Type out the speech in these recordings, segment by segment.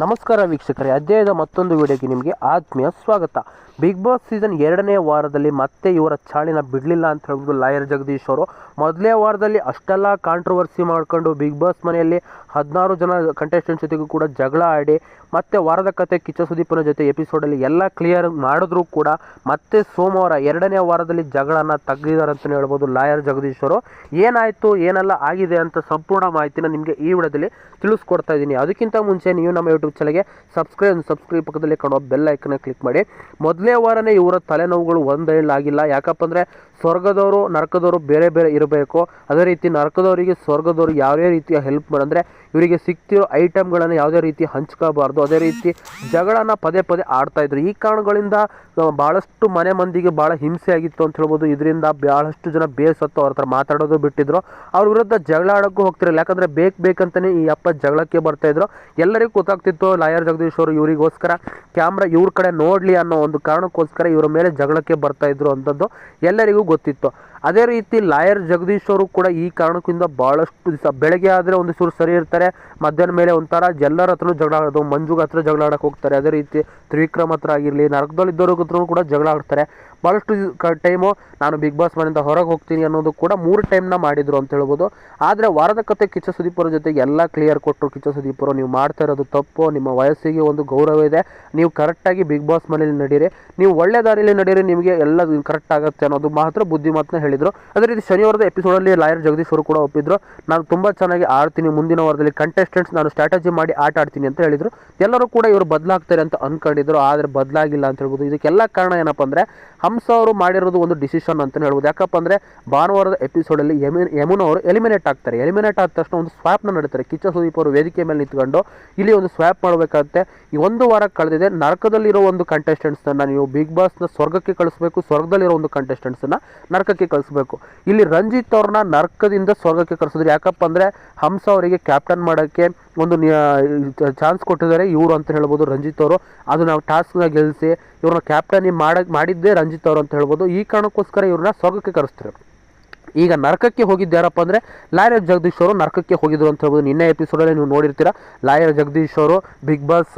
ನಮಸ್ಕಾರ ವೀಕ್ಷಕರೇ ಅಧ್ಯಾಯದ ಮತ್ತೊಂದು ವಿಡಿಯೋಗೆ ನಿಮಗೆ ಆತ್ಮೀಯ ಸ್ವಾಗತ. ಬಿಗ್ ಬಾಸ್ ಸೀಸನ್ ಎರಡನೇ ವಾರದಲ್ಲಿ ಮತ್ತೆ ಇವರ ಚಾಳಿನ ಬಿಡಲಿಲ್ಲ ಅಂತ ಹೇಳ್ಬೋದು ಲಾಯರ್ ಜಗದೀಶ್ ಅವರು. ಮೊದಲೇ ವಾರದಲ್ಲಿ ಅಷ್ಟೆಲ್ಲ ಕಾಂಟ್ರವರ್ಸಿ ಮಾಡ್ಕೊಂಡು ಬಿಗ್ ಬಾಸ್ ಮನೆಯಲ್ಲಿ ಹದಿನಾರು ಜನ ಕಂಟೆಸ್ಟೆಂಟ್ ಜೊತೆಗೂ ಕೂಡ ಜಗಳ ಆಡಿ, ಮತ್ತೆ ವಾರದ ಕತೆ ಕಿಚ್ಚ ಸುದೀಪನ ಜೊತೆ ಎಪಿಸೋಡಲ್ಲಿ ಎಲ್ಲ ಕ್ಲಿಯರ್ ಮಾಡಿದ್ರೂ ಕೂಡ ಮತ್ತೆ ಸೋಮವಾರ ಎರಡನೇ ವಾರದಲ್ಲಿ ಜಗಳನ ತೆಗೆದಿದ್ದಾರೆ ಅಂತಲೇ ಹೇಳ್ಬೋದು ಲಾಯರ್ ಜಗದೀಶ್ ಅವರು. ಏನಾಯಿತು, ಏನೆಲ್ಲ ಆಗಿದೆ ಅಂತ ಸಂಪೂರ್ಣ ಮಾಹಿತಿನ ನಿಮಗೆ ಈ ವಿಡಿಯೋದಲ್ಲಿ ತಿಳಿಸ್ಕೊಡ್ತಾ ಇದ್ದೀನಿ. ಅದಕ್ಕಿಂತ ಮುಂಚೆ ನೀವು ನಮ್ಮ ಯೂಟ್ಯೂಬ್ ಚಾನಲ್ಗೆ ಸಬ್ಸ್ಕ್ರೈಬ್ ಸಬ್ಸ್ಕ್ರೈಬ್ ಪಕ್ಕದಲ್ಲಿ ಕಾಣುವ ಬೆಲ್ ಐಕನ್ನ ಕ್ಲಿಕ್ ಮಾಡಿ. ಮೊದಲೇ ವಾರನೇ ಇವರ ತಲೆನೋವುಗಳು ಒಂದೇಳಾಗಿಲ್ಲ ಯಾಕಪ್ಪ ಅಂದರೆ ಸ್ವರ್ಗದವರು, ನರಕದವರು ಬೇರೆ ಬೇರೆ ಇರಬೇಕು. ಅದೇ ರೀತಿ ನರಕದವರಿಗೆ ಸ್ವರ್ಗದವರು ಯಾವುದೇ ರೀತಿಯ ಹೆಲ್ಪ್ ಮಾಡಂದರೆ ಇವರಿಗೆ ಸಿಗ್ತಿರೋ ಐಟಮ್ಗಳನ್ನು ಯಾವುದೇ ರೀತಿ ಹಂಚ್ಕೋಬಾರ್ದು ಅದೇ ರೀತಿ ಜಗಳನ ಪದೇ ಪದೇ ಆಡ್ತಾ ಇದ್ರು. ಈ ಕಾರಣಗಳಿಂದ ಭಾಳಷ್ಟು ಮನೆ ಮಂದಿಗೆ ಭಾಳ ಹಿಂಸೆ ಆಗಿತ್ತು ಅಂತ ಹೇಳ್ಬೋದು. ಇದರಿಂದ ಭಾಳಷ್ಟು ಜನ ಬೇಸತ್ತು ಅವ್ರ ಹತ್ರ ಮಾತಾಡೋದು ಬಿಟ್ಟಿದ್ರು. ಅವ್ರ ವಿರುದ್ಧ ಜಗಳ ಆಡೋಕ್ಕೂ ಹೋಗ್ತಿರಲಿಲ್ಲ. ಯಾಕಂದರೆ ಬೇಕು ಬೇಕಂತಲೇ ಈ ಅಪ್ಪ ಜಗಳಕ್ಕೆ ಬರ್ತಾ ಇದ್ರು. ಎಲ್ಲರಿಗೂ ಗೊತ್ತಾಗ್ತಿತ್ತು, ಲಾಯರ್ ಜಗದೀಶ್ ಅವರು, ಇವರಿಗೋಸ್ಕರ ಕ್ಯಾಮ್ರಾ ಇವ್ರ ಕಡೆ ನೋಡಲಿ ಅನ್ನೋ ಒಂದು ಕಾರಣಕ್ಕೋಸ್ಕರ ಇವರ ಮೇಲೆ ಜಗಳಕ್ಕೆ ಬರ್ತಾ ಇದ್ರು ಅಂತದ್ದು ಎಲ್ಲರಿಗೂ ಗೊತ್ತಿತ್ತು. ಅದೇ ರೀತಿ ಲಾಯರ್ ಜಗದೀಶ್ ಅವರು ಕೂಡ ಈ ಕಾರಣಕ್ಕಿಂತ ಭಾಳಷ್ಟು ದಿವಸ ಬೆಳಗ್ಗೆ ಆದರೆ ಒಂದು ಚೂರು ಸರಿ ಇರ್ತಾರೆ, ಮಧ್ಯಾಹ್ನ ಮೇಲೆ ಒಂಥರ ಎಲ್ಲರ ಹತ್ರನೂ ಜಗಳ ಆಡೋದು, ಮಂಜುಗ ಹತ್ರ ಜಗಳ ಆಡಕ್ಕೆ ಹೋಗ್ತಾರೆ. ಅದೇ ರೀತಿ ತ್ರಿವಿಕ್ರಮ್ ಹತ್ರ ಆಗಿರಲಿ ನರಕದಲ್ಲಿ ಹತ್ರ ಕೂಡ ಜಗಳ ಆಡ್ತಾರೆ. ಭಾಳಷ್ಟು ಟೈಮು ನಾನು ಬಿಗ್ ಬಾಸ್ ಮನೆಯಿಂದ ಹೊರಗೆ ಹೋಗ್ತೀನಿ ಅನ್ನೋದು ಕೂಡ ಮೂರು ಟೈಮ್ನ ಮಾಡಿದರು ಅಂತ ಹೇಳ್ಬೋದು. ಆದರೆ ವಾರದ ಕತೆ ಕಿಚ್ಚ ಸುದೀಪ್ ಅವ್ರ ಜೊತೆಗೆ ಎಲ್ಲ ಕ್ಲಿಯರ್ ಕೊಟ್ಟರು ಕಿಚ್ಚ ಸುದೀಪ್ ನೀವು ಮಾಡ್ತಾ ಇರೋದು ತಪ್ಪು, ನಿಮ್ಮ ವಯಸ್ಸಿಗೆ ಒಂದು ಗೌರವ ಇದೆ. ನೀವು ಕರೆಕ್ಟಾಗಿ ಬಿಗ್ ಬಾಸ್ ಮನೇಲಿ ನಡೀರಿ. ನೀವು ಒಳ್ಳೆ ದಾರಿಯಲ್ಲಿ ನಡೀರಿ, ನಿಮಗೆ ಎಲ್ಲ ಕರೆಕ್ಟ್ ಆಗುತ್ತೆ ಅನ್ನೋದು ಮಾತ್ರ ಬುದ್ಧಿಮಾತನ್ನ ಹೇಳಿದರು. ಅದೇ ರೀತಿ ಶನಿವಾರದ ಎಪಿಸೋಡಲ್ಲಿ ಲಾಯರ್ ಜಗದೀಶ್ ಅವರು ಕೂಡ ಒಪ್ಪಿದ್ರು. ನಾನು ತುಂಬ ಚೆನ್ನಾಗಿ ಆಡ್ತೀನಿ, ಮುಂದಿನ ವಾರದಲ್ಲಿ ಕಂಟೆಸ್ಟೆಂಟ್ಸ್ ನಾನು ಸ್ಟ್ರಾಟಜಿ ಮಾಡಿ ಆಟ ಆಡ್ತೀನಿ ಅಂತ ಹೇಳಿದರು. ಎಲ್ಲರೂ ಕೂಡ ಇವರು ಬದಲಾಗ್ತಾರೆ ಅಂತ ಅಂದ್ಕೊಂಡಿದ್ರು ಆದರೆ ಬದಲಾಗಿಲ್ಲ ಅಂತ ಹೇಳ್ಬೋದು. ಇದಕ್ಕೆಲ್ಲ ಕಾರಣ ಏನಪ್ಪ ಅಂದರೆ, ಹಂಸ ಅವರು ಮಾಡಿರೋದು ಒಂದು ಡಿಸಿಷನ್ ಅಂತ ಹೇಳ್ಬೋದು. ಯಾಕಪ್ಪ ಅಂದರೆ, ಭಾನುವಾರದ ಎಪಿಸೋಡಲ್ಲಿ ಯಮಿ ಯಮುನ ಅವರು ಎಲಿಮಿನೇಟ್ ಆಗ್ತಾರೆ. ಎಲಿಮಿನೇಟ್ ಆದ ತಕ್ಷಣ ಒಂದು ಸ್ವಾಪ್ನ ನಡೀತಾರೆ. ಕಿಚ್ಚ ಸುದೀಪ್ ಅವರು ವೇದಿಕೆ ಮೇಲೆ ನಿಂತ್ಕೊಂಡು ಇಲ್ಲಿ ಒಂದು ಸ್ವಾಪ್ ಮಾಡಬೇಕಾಗುತ್ತೆ. ಈ ಒಂದು ವಾರ ಕಳೆದಿದೆ. ನರಕದಲ್ಲಿರೋ ಒಂದು ಕಂಟೆಸ್ಟೆಂಟ್ಸ್ನ ನೀವು ಬಿಗ್ ಬಾಸ್ನ ಸ್ವರ್ಗಕ್ಕೆ ಕಳಿಸ್ಬೇಕು. ಸ್ವರ್ಗದಲ್ಲಿರೋ ಒಂದು ಕಂಟೆಸ್ಟೆಂಟ್ಸನ್ನು ನರಕಕ್ಕೆ ಕಳಿಸ್ಬೇಕು. ಇಲ್ಲಿ ರಂಜಿತ್ ಅವ್ರನ್ನ ನರ್ಕದಿಂದ ಸ್ವರ್ಗಕ್ಕೆ ಕರೆಸಿದ್ರು. ಯಾಕಪ್ಪ ಅಂದರೆ ಹಂಸ ಅವರಿಗೆ ಕ್ಯಾಪ್ಟನ್ ಮಾಡೋಕ್ಕೆ ಒಂದು ಚಾನ್ಸ್ ಕೊಟ್ಟಿದ್ದಾರೆ. ಇವರು ಅಂತ ಹೇಳ್ಬೋದು ರಂಜಿತ್ ಅವರು. ಅದು ನಾವು ಟಾಸ್ಕ್ನ ಗೆಲ್ಲಿಸಿ ಇವ್ರನ್ನ ಕ್ಯಾಪ್ಟನಿ ಮಾಡಕ್ಕೆ ಮಾಡಿದ್ದೇ ರಂಜಿತ್ ಅವರು ಅಂತ ಹೇಳ್ಬೋದು. ಈ ಕಾರಣಕ್ಕೋಸ್ಕರ ಇವ್ರನ್ನ ಸ್ವರ್ಗಕ್ಕೆ ಕರೆಸ್ತಾರೆ. ಈಗ ನರಕಕ್ಕೆ ಹೋಗಿದ್ದಾರಪ್ಪ ಅಂದರೆ ಲಾಯರ್ ಜಗದೀಶ್ ಅವರು ನರಕಕ್ಕೆ ಹೋಗಿದ್ರು ಅಂತ ಹೇಳ್ಬೋದು. ನಿನ್ನೆ ಎಪಿಸೋಡಲ್ಲಿ ನೀವು ನೋಡಿರ್ತೀರ, ಲಾಯರ್ ಜಗದೀಶ್ ಅವರು ಬಿಗ್ ಬಾಸ್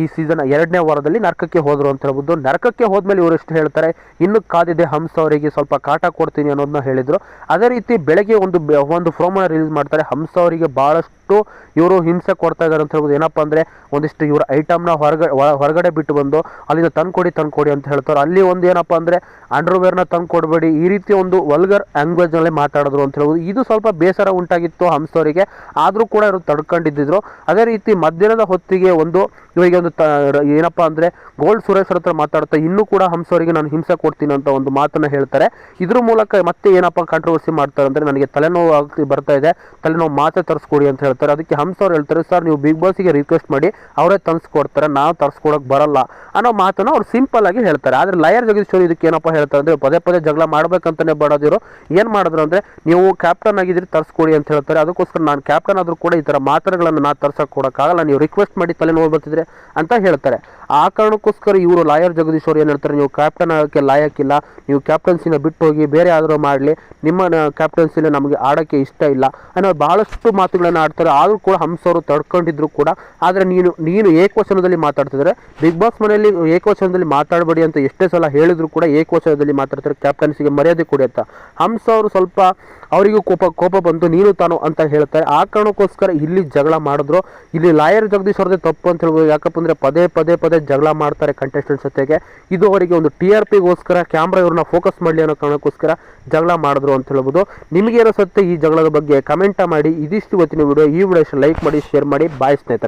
ಈ ಸೀಸನ್ ಎರಡನೇ ವಾರದಲ್ಲಿ ನರಕಕ್ಕೆ ಹೋದರು ಅಂತ ಹೇಳ್ಬೋದು. ನರಕಕ್ಕೆ ಹೋದ್ಮೇಲೆ ಇವರು ಎಷ್ಟು ಹೇಳ್ತಾರೆ, ಇನ್ನು ಕಾದಿದೆ ಹಂಸ ಅವರಿಗೆ ಸ್ವಲ್ಪ ಕಾಟ ಕೊಡ್ತೀನಿ ಅನ್ನೋದನ್ನ ಹೇಳಿದರು. ಅದೇ ರೀತಿ ಬೆಳಗ್ಗೆ ಒಂದು ಒಂದು ಪ್ರೋಮೋನ ರಿಲೀಸ್ ಮಾಡ್ತಾರೆ, ಹಂಸ ಅವರಿಗೆ ಭಾಳಷ್ಟು ಇವರು ಹಿಂಸೆ ಕೊಡ್ತಾ ಇದ್ದಾರೆ ಅಂತ ಹೇಳ್ಬೋದು. ಏನಪ್ಪ ಅಂದರೆ ಒಂದಿಷ್ಟು ಇವರ ಐಟಮ್ನ ಹೊರಗಡೆ ಹೊರಗಡೆ ಬಿಟ್ಟು ಬಂದು ಅಲ್ಲಿಂದ ತಂದ್ಕೊಡಿ ತಂದ್ಕೊಡಿ ಅಂತ ಹೇಳ್ತಾರೆ. ಅಲ್ಲಿ ಒಂದು ಏನಪ್ಪ ಅಂದರೆ ಅಂಡರ್ವೇರ್ನ ತಂದು ಕೊಡಬೇಡಿ ಈ ರೀತಿ ಒಂದು ವಲ್ಗರ್ ಲ್ಯಾಂಗ್ವೇಜ್ನಲ್ಲಿ ಮಾತಾಡಿದ್ರು ಅಂತ ಹೇಳ್ಬೋದು. ಇದು ಸ್ವಲ್ಪ ಬೇಸರ ಉಂಟಾಗಿತ್ತು ಹಂಸವರಿಗೆ ಆದರೂ ಕೂಡ ಇವರು ತಡ್ಕೊಂಡಿದ್ದಿದ್ರು. ಅದೇ ರೀತಿ ಮಧ್ಯಾಹ್ನದ ಹೊತ್ತಿಗೆ ಒಂದು ಇವರಿಗೆ ಒಂದು ತ ಏನಪ್ಪ ಅಂದರೆ ಗೋಲ್ಡ್ ಸುರೇಶ್ ಅವ್ರ ಹತ್ರ ಮಾತಾಡ್ತಾ ಇನ್ನೂ ಕೂಡ ಹಂಸವರಿಗೆ ನಾನು ಹಿಂಸೆ ಕೊಡ್ತೀನಿ ಅಂತ ಒಂದು ಮಾತನ್ನು ಹೇಳ್ತಾರೆ. ಇದ್ರ ಮೂಲಕ ಮತ್ತೆ ಏನಪ್ಪ ಕಾಂಟ್ರವರ್ಸಿ ಮಾಡ್ತಾರೆ ಅಂದರೆ ನನಗೆ ತಲೆನೋವು ಆಗ್ತಿ, ಬರ್ತಾ ಇದೆ. ತಲೆನೋವು ಮಾತೆ ತರಿಸ್ಕೊಡಿ ಅಂತ ಹೇಳ್ತಾರೆ. ಅದಕ್ಕೆ ಹಂಸವ್ರು ಹೇಳ್ತಾರೆ, ಸರ್, ನೀವು ಬಿಗ್ ಬಾಸ್ಗೆ ರಿಕ್ವೆಸ್ಟ್ ಮಾಡಿ, ಅವರೇ ತರಿಸ್ಕೊಡ್ತಾರೆ. ನಾವು ತರಿಸ್ಕೊಡೋಕೆ ಬರಲ್ಲ. ಅನ್ನೋ ಮಾತನ್ನು ಅವ್ರು ಸಿಂಪಲ್ ಆಗಿ ಹೇಳ್ತಾರೆ. ಆದರೆ ಲಯರ್ ಜಗದೀಶ್ವರಿ ಇದಕ್ಕೆ ಏನಪ್ಪ ಹೇಳ್ತಾರೆ ಅಂದರೆ ಪದೇ ಪದೇ ಜಗಳ ಮಾಡಬೇಕಂತಲೇ ಬಾಡೋದಿರೋ. ಏನು ಮಾಡಿದ್ರು ಅಂದರೆ ನೀವು ಕ್ಯಾಪ್ಟನ್ ಆಗಿದ್ದರೆ ತರಿಸ್ಕೊಡಿ ಅಂತ ಹೇಳ್ತಾರೆ. ಅದಕ್ಕೋಸ್ಕರ ನಾನು ಕ್ಯಾಪ್ಟನ್ ಆದರೂ ಕೂಡ ಈ ಥರ ಮಾತ್ರೆಗಳನ್ನು ನಾನು ತರ್ಸಕ್ಕೆ ಕೊಡೋಕ್ಕಾಗಲ್ಲ ನೀವು ರಿಕ್ವೆಸ್ಟ್ ಮಾಡಿ ತಲೆನೋವು ಬರ್ತಿದ್ರೆ ಅಂತ ಹೇಳ್ತಾರೆ. ಆ ಕಾರಣಕ್ಕೋಸ್ಕರ ಇವರು ಲಾಯರ್ ಜಗದೀಶ್ ಅವರು ಏನು ಹೇಳ್ತಾರೆ, ನೀವು ಕ್ಯಾಪ್ಟನ್ ಆಗೋಕ್ಕೆ ಲಾಯಕ್ಕಿಲ್ಲ, ನೀವು ಕ್ಯಾಪ್ಟನ್ಸಿನ ಬಿಟ್ಟು ಹೋಗಿ ಬೇರೆ ಯಾವ್ದಾರು ಮಾಡಲಿ, ನಿಮ್ಮ ಕ್ಯಾಪ್ಟನ್ಸಿನ ನಮಗೆ ಆಡೋಕ್ಕೆ ಇಷ್ಟ ಇಲ್ಲ. ಅನ್ನೋ ಭಾಳಷ್ಟು ಮಾತುಗಳನ್ನು ಆಡ್ತಾರೆ, ಆದರೂ ಕೂಡ ಹಂಸ ಅವರು ತಡ್ಕೊಂಡಿದ್ರು ಕೂಡ. ಆದರೆ ನೀನು ನೀನು ಏಕವಚನದಲ್ಲಿ ಮಾತಾಡ್ತಿದ್ರೆ, ಬಿಗ್ ಬಾಸ್ ಮನೆಯಲ್ಲಿ ಏಕವಚನದಲ್ಲಿ ಮಾತಾಡಬೇಡಿ ಅಂತ ಎಷ್ಟೇ ಸಲ ಹೇಳಿದ್ರು ಕೂಡ ಏಕವಚನದಲ್ಲಿ ಮಾತಾಡ್ತಾರೆ ಕ್ಯಾಪ್ಟನ್ಸಿಗೆ ಮರ್ಯಾದೆ ಕೊಡಿ ಅಂತ. ಹಂಸ ಅವರು ಸ್ವಲ್ಪ ಅವರಿಗೂ ಕೋಪ ಕೋಪ ಬಂತು, ನೀನು ತಾನು ಅಂತ ಹೇಳ್ತಾರೆ. ಆ ಕಾರಣಕ್ಕೋಸ್ಕರ ಇಲ್ಲಿ ಜಗಳ ಮಾಡಿದ್ರು. ಇಲ್ಲಿ ಲಾಯರ್ ಜಗದೀಶ್ ಅವ್ರದ್ದೇ ತಪ್ಪು ಅಂತ ಹೇಳ್ಬೋದು. ಯಾಕಪ್ಪ ಅಂದರೆ ಪದೇ ಪದೇ ಪದೇ ಜಗಳ ಮಾಡ್ತಾರೆ ಕಂಟೆಸ್ಟೆಂಟ್ಸ್ ಜೊತೆಗೆ. ಇದು ಅವರಿಗೆ ಒಂದು ಟಿ ಆರ್ ಪಿಗೋಸ್ಕರ ಕ್ಯಾಮ್ರಾ ಇವ್ರನ್ನ ಫೋಕಸ್ ಮಾಡಲಿ ಅನ್ನೋ ಕಾರಣಕ್ಕೋಸ್ಕರ ಜಗಳ ಮಾಡಿದ್ರು ಅಂತ ಹೇಳ್ಬೋದು. ನಿಮಗೆ ಸತ್ಯ ಈ ಜಗಳದ ಬಗ್ಗೆ ಕಮೆಂಟ ಮಾಡಿ. ಇದಿಷ್ಟು ಇವತ್ತಿನ ವಿಡಿಯೋ ಈ ವಿಡಿಯೋ ಲೈಕ್ ಮಾಡಿ ಶೇರ್ ಮಾಡಿ. ಬಾಯ್ ಸ್ನೇಹಿತರೆ.